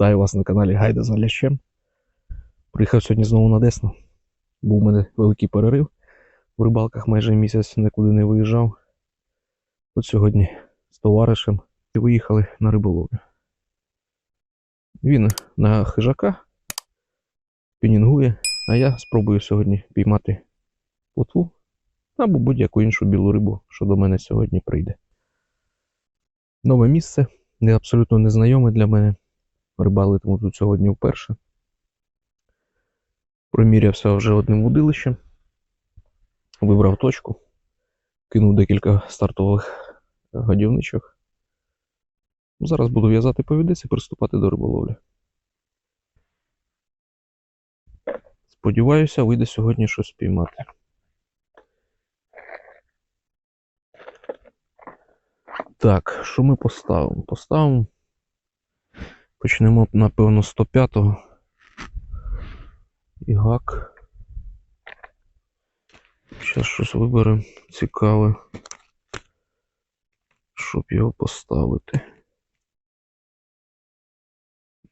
Вітаю вас на каналі Гайда з Галящем. Приїхав сьогодні знову на Десну. Був у мене великий перерив. В рибалках майже місяць нікуди не виїжджав. От сьогодні з товаришем і виїхали на риболовлю. Він на хижака пінінгує, а я спробую сьогодні піймати плотву або будь-яку іншу білу рибу, що до мене сьогодні прийде. Нове місце, не абсолютно незнайоме для мене. Рибалитиму тут сьогодні вперше. Промірявся вже одним вудилищем. Вибрав точку, кинув декілька стартових гадівничок. Зараз буду в'язати повідець і приступати до риболовлі. Сподіваюся, вийде сьогодні щось спіймати. Так, що ми поставимо? Поставимо. Почнемо, напевно, з 105-го. І гак. Зараз щось виберемо цікаве. Щоб його поставити.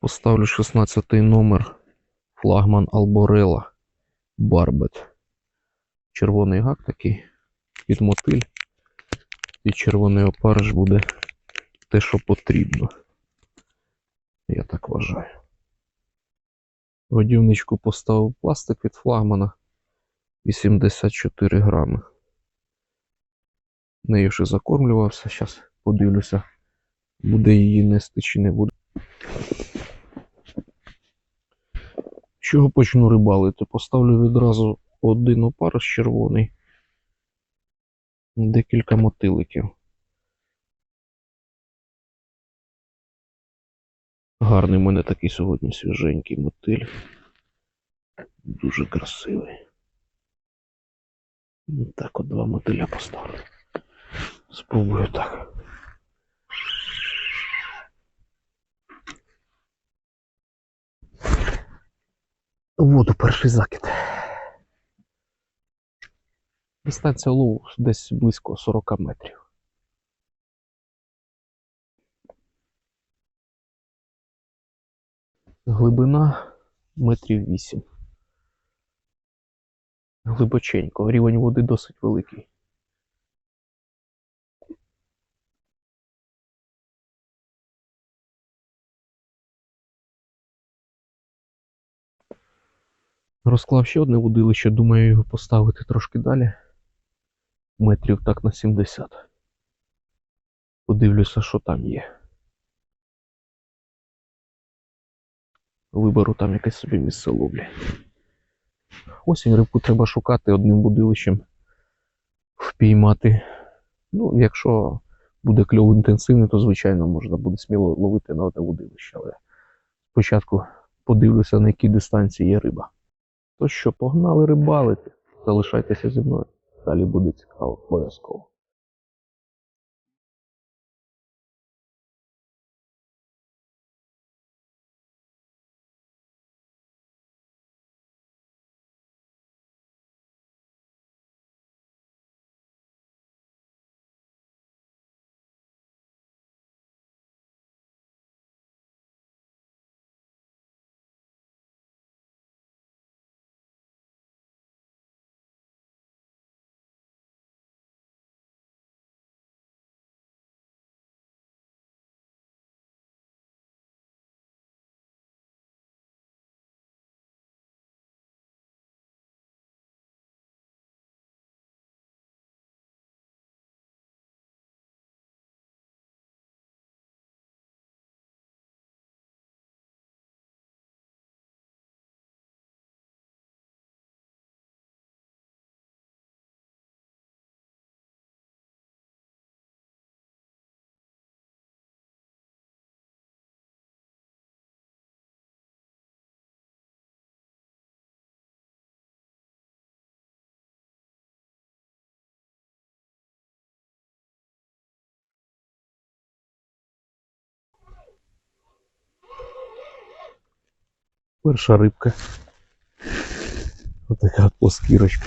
Поставлю 16 номер флагман Алборела Барбет. Червоний гак такий під мотиль. І червоний опариш буде те, що потрібно. Я так вважаю. Годівничку поставив пластик від флагмана 84 грами. Нею ще закормлювався. Зараз подивлюся, буде її нести чи не буде. Чого почну рибалити? Поставлю відразу один опариш червоний, декілька мотиликів. Гарний у мене такий сьогодні свіженький мотиль. Дуже красивий. Так, от два мотиля поставлю. Спробую так. Воду перший закид. Дистанція лову десь близько 40 метрів. Глибина метрів 8. Глибоченько. Рівень води досить великий. Розклав ще одне водилище, думаю його поставити трошки далі. Метрів так на 70. Подивлюся, що там є. Виберу там якесь собі місце ловлі. Осінь рибку треба шукати одним будилищем впіймати. Ну, якщо буде кльов інтенсивний, то звичайно можна буде сміло ловити на одне будилище. Але спочатку подивлюся, на якій дистанції є риба. То що, погнали рибалити. Залишайтеся зі мною. Далі буде цікаво, обов'язково. Перша рибка. Отака плоскірочка.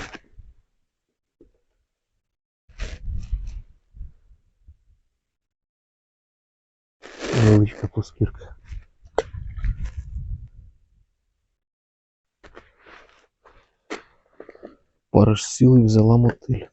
Невеличка плоскірка. Параш сіли взяла мотиль.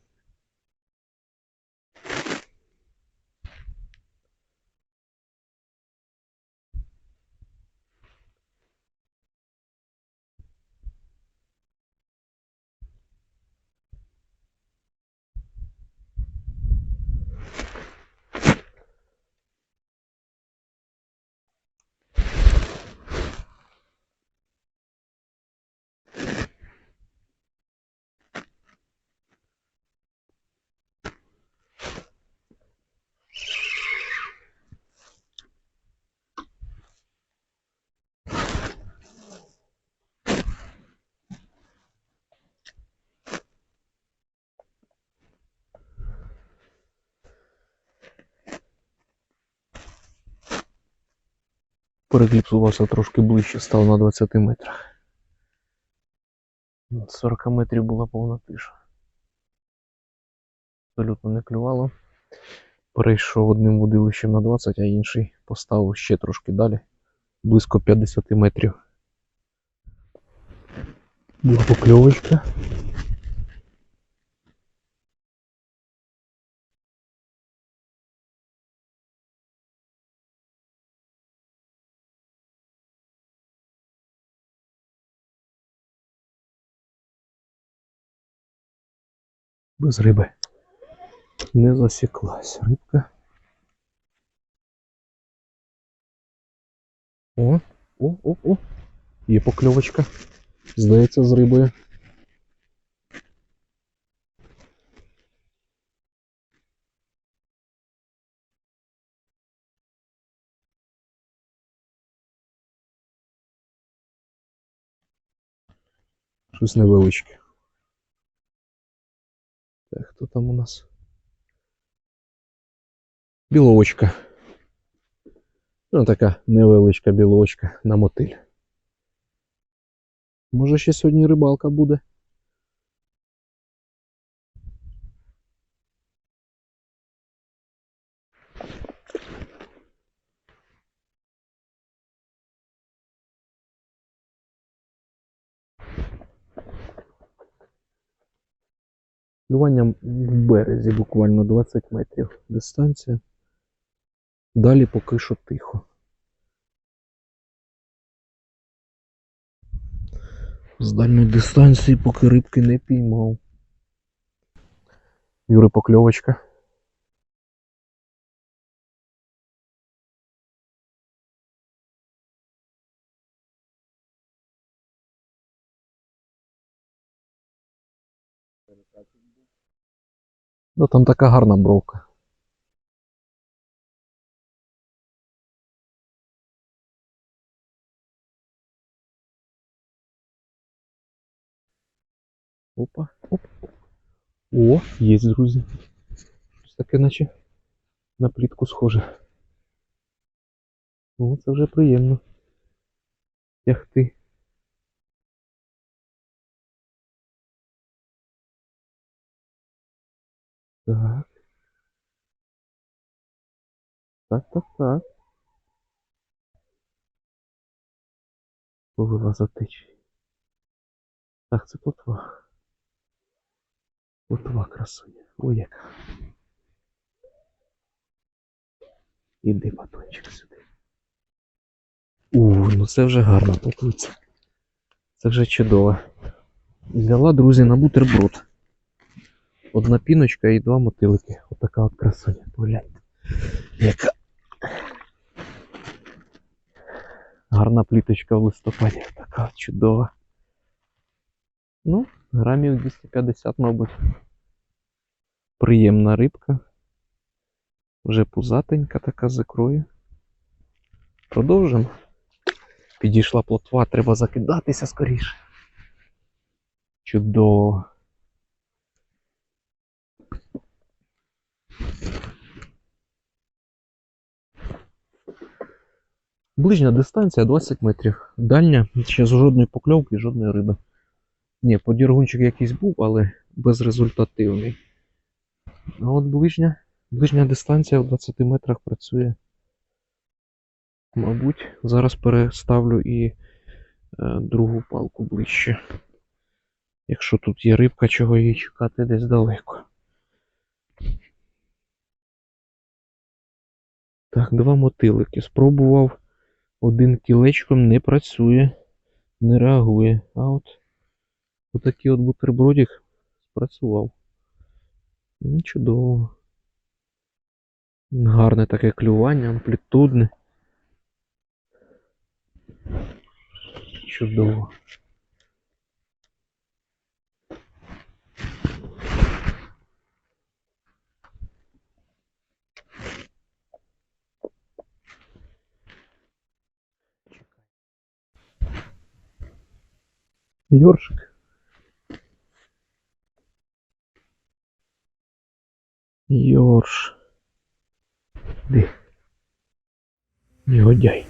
Перекліпсувався трошки ближче, став на 20 метрах. 40 метрів була повна тиша. Абсолютно не клювало. Перейшов одним водилищем на 20, а інший поставив ще трошки далі, близько 50 метрів. Була покльовочка. Без риби. Не засіклась рибка. О, о, о, о. Є покльовочка. Здається, з рибою. Щось невеличке. Так, хто там у нас? Біловочка. Ну, така невеличка білочка на мотиль. Може ще сьогодні рибалка буде? Плювання в березі буквально 20 метрів дистанція. Далі поки що тихо. З дальньої дистанції поки рибки не піймав. Юри покльовочка. Да там така гарна бровка. Опа, оп. О, є, друзі. Щось таке, наче на плітку схоже. О, це вже приємно. Тягти. Так. Так, так, так. Повела за течією. Так, це плотва. Плотва красуня. Ой, яка. Іди, батончик, сюди. У, ну це вже гарна плотвиця. Це вже чудово. Взяла, друзі, на бутерброд. Одна піночка і два мотилики. Отака от красуня. Погляньте. Яка. Гарна пліточка в листопаді. Така чудова. Ну, грамів 250, мабуть. Приємна рибка. Вже пузатенька така з ікрою. Продовжимо. Підійшла плотва, треба закидатися скоріше. Чудово. Ближня дистанція 20 метрів. Дальня ще з жодної покльовки, жодної риби. Ні, подіргунчик якийсь був, але безрезультативний. А от ближня, ближня дистанція в 20 метрах працює. Мабуть, зараз переставлю і е, другу палку ближче. Якщо тут є рибка, чого її чекати десь далеко. Так, два мотилики. Спробував. Один кілечком не працює, не реагує. А от отакий от бутербродик спрацював. Чудово. Гарне таке клювання, амплітудне. Чудово. Йоршик. Йорш. Де? Негодяй.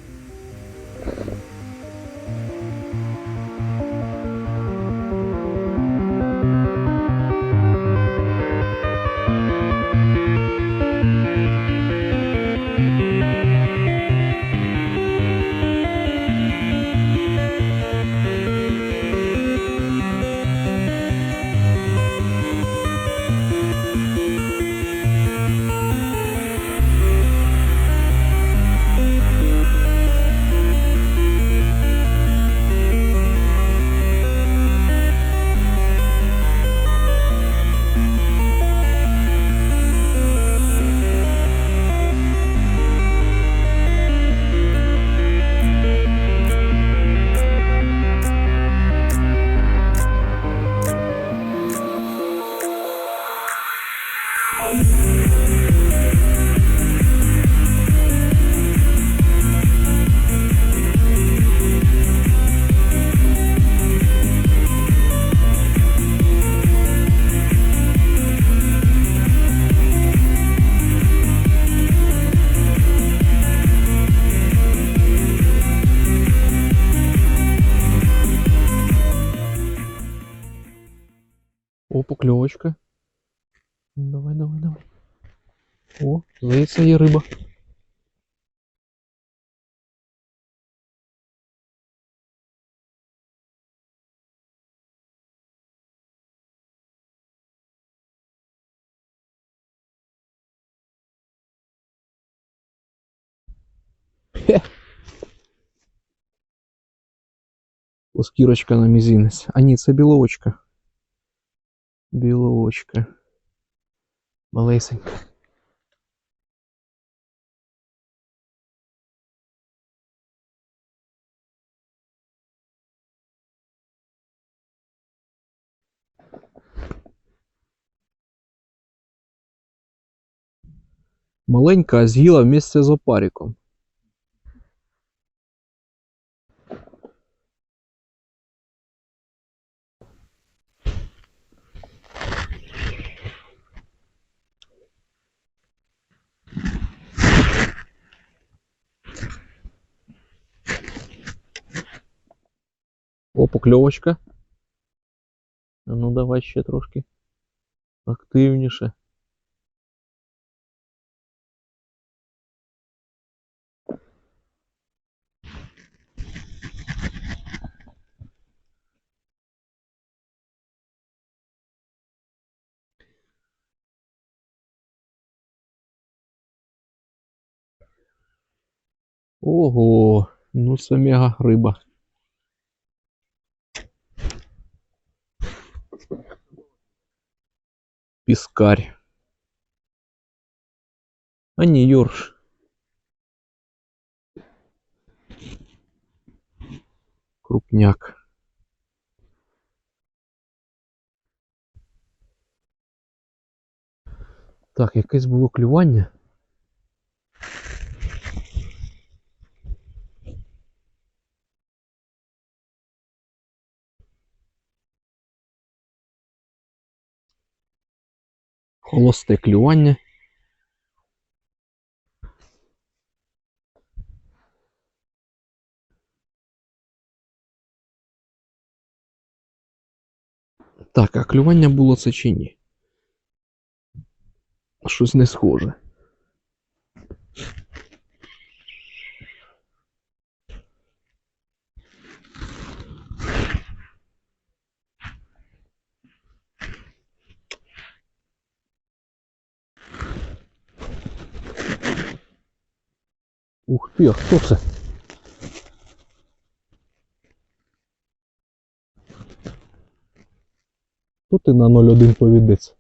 О, покльовочка. Ну, Давай, давай, давай. О, здається, є риба. Хе. Оскірочка на мізинець. А ні, це біловочка. Біловочка. Малесенька. Маленька з'їла місце з опариком. О, покльовочка. А ну давай ще трошки активніше. Ого, ну це мега риба. Піскарь. А ні, Йорш. Крупняк. Так, якесь було клювання. Холосте клювання. Так, а клювання було це чи ні? Щось не схоже. Ух ти, а хто це? Хто ти на 01 повідець?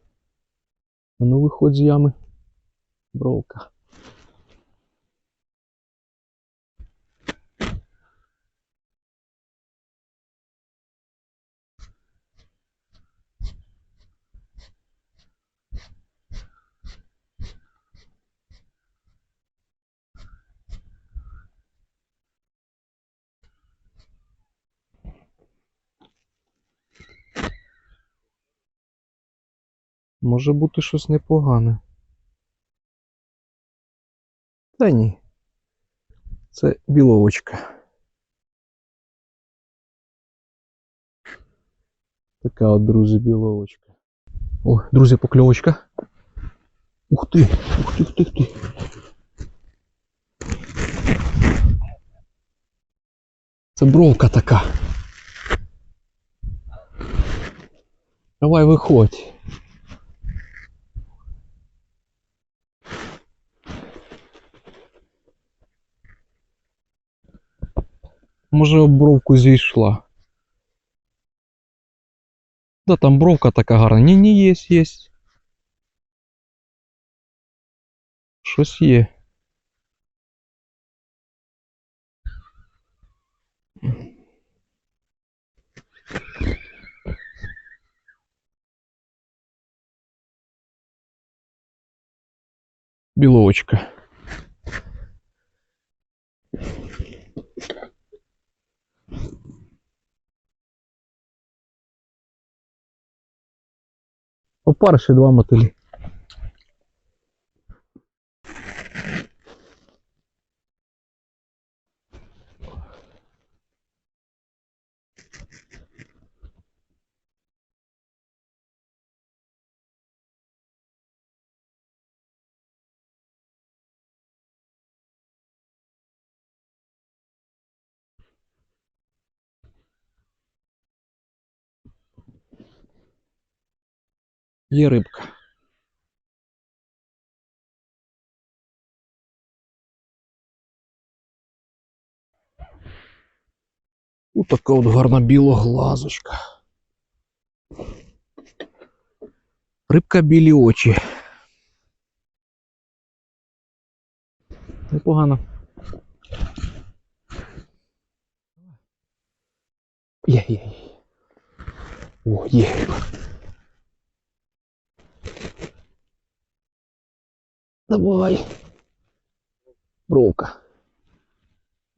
А ну виходь з ями. Бровка. Може бути щось непогане. Та ні. Це біловочка. Така от, друзі, біловочка. О, друзі, покльовочка. Ух ти, ух ти, ух ти, ух ти. Це бровка така. Давай виходь. Може об бровку зійшла. Да, там бровка така гарна. Ні, ні, є, є. Щось є. Біловочка. Опарші два мотилі. Є рибка. Ось така от гарна біла глазочка. Рибка білі очі. Непогано. Є, є, є. О, є Давай. Бровка.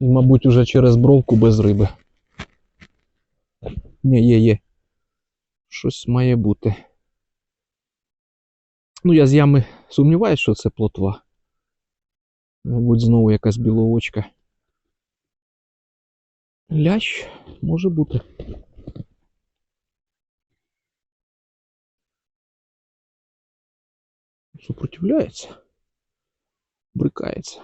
І, мабуть, уже через бровку без риби. Ні, є, є. Щось має бути. Ну, я з ями сумніваюся, що це плотва. Мабуть, знову якась біловочка. Лящ може бути. Супротивляється. Брикається.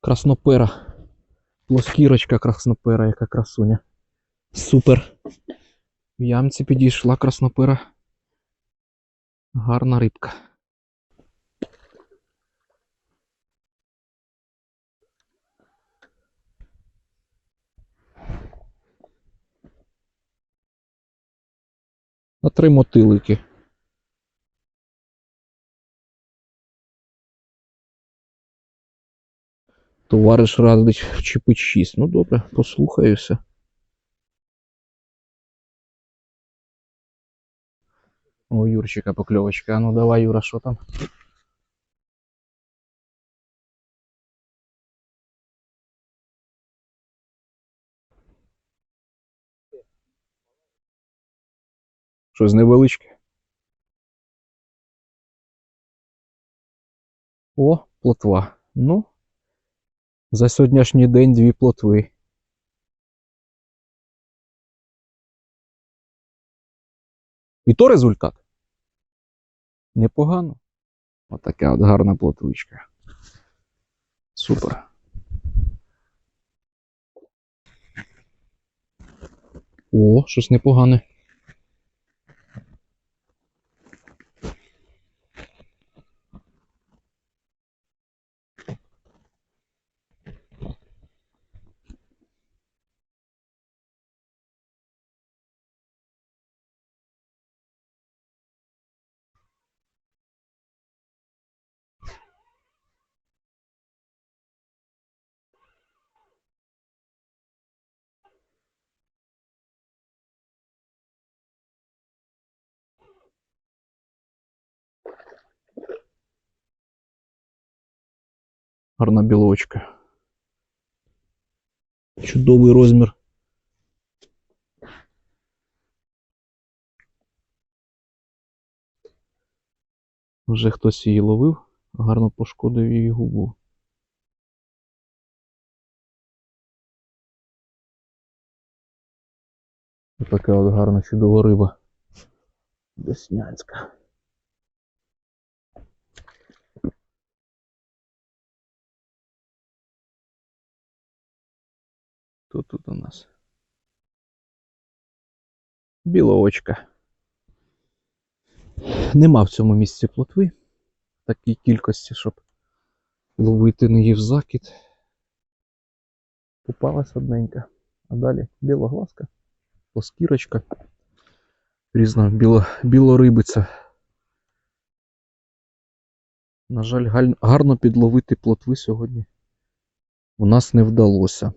Краснопера. Плоскірочка краснопера, яка красуня. Супер. В ямці підійшла краснопера. Гарна рибка. На три мотилики. Товариш радить вчепить 6. Ну добре, послухаюся. О, Юрчика покльовочка. А ну давай, Юра, що там? Щось невеличке. О, плотва. Ну, за сьогоднішній день дві плотви. І то результат. Непогано. Отака от гарна плотвичка. Супер. О, щось непогане. Гарна білочка. Чудовий розмір. Вже хтось її ловив, гарно пошкодив її губу. Така от гарна чудова риба. Деснянська. Хто тут у нас? Білоочка. Нема в цьому місці плотви в такій кількості, щоб ловити неї в закид. Попалась одненька. А далі білоглазка, плоскірочка, різна біло, білорибиця. На жаль, гарно підловити плотви сьогодні у нас не вдалося.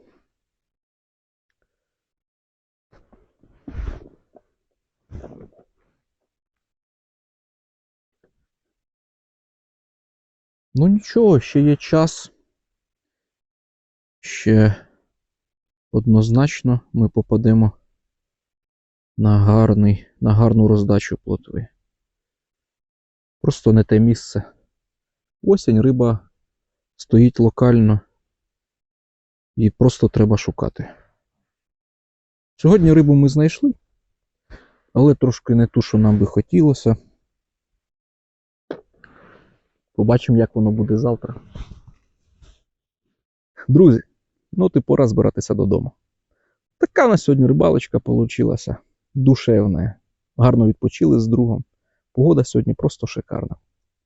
Ну нічого, ще є час. Ще однозначно ми попадемо на, гарний, на гарну роздачу плотви. Просто не те місце. Осінь риба стоїть локально і просто треба шукати. Сьогодні рибу ми знайшли, але трошки не ту, що нам би хотілося. Побачимо, як воно буде завтра. Друзі, ну ти пора збиратися додому. Така на сьогодні рибалочка получилася. Душевна. Гарно відпочили з другом. Погода сьогодні просто шикарна.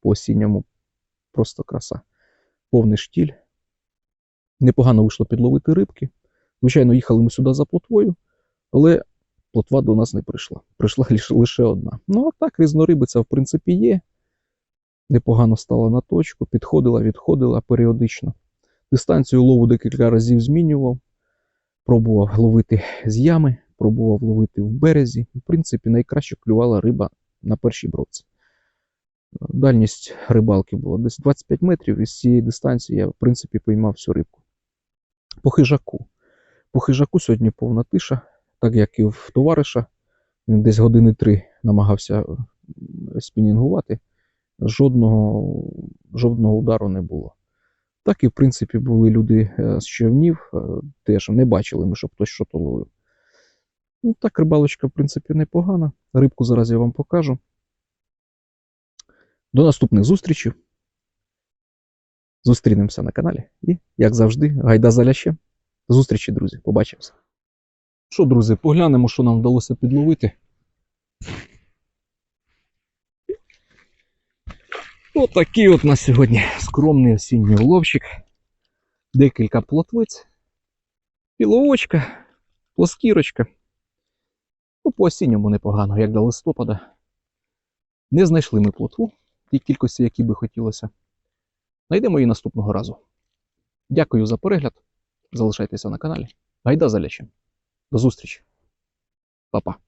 По осінньому просто краса. Повний штіль. Непогано вийшло підловити рибки. Звичайно, їхали ми сюди за плотвою, але плотва до нас не прийшла. Прийшла лише одна. Ну, а так, різнорибиця, в принципі, є непогано стала на точку, підходила, відходила періодично. Дистанцію лову декілька разів змінював, пробував ловити з ями, пробував ловити в березі. В принципі, найкраще клювала риба на першій бровці. Дальність рибалки була десь 25 метрів, і з цієї дистанції я, в принципі, поймав всю рибку. По хижаку. По хижаку сьогодні повна тиша, так як і в товариша. Він десь години три намагався м, спінінгувати жодного, жодного удару не було. Так і, в принципі, були люди е, з човнів, теж не бачили ми, щоб хтось щось ловив. Ну, так, рибалочка, в принципі, непогана. Рибку зараз я вам покажу. До наступних зустрічей. Зустрінемося на каналі. І, як завжди, гайда за лящем. До зустрічі, друзі. Побачимося. Що, друзі, поглянемо, що нам вдалося підловити. Отакий от на сьогодні скромний осінній уловчик. Декілька плотвиць, піловочка, плоскірочка. Ну, по осінньому непогано, як до листопада. Не знайшли ми плотву, тій кількості, які би хотілося. Найдемо її наступного разу. Дякую за перегляд. Залишайтеся на каналі. Гайда за лячем. До зустрічі. Па-па.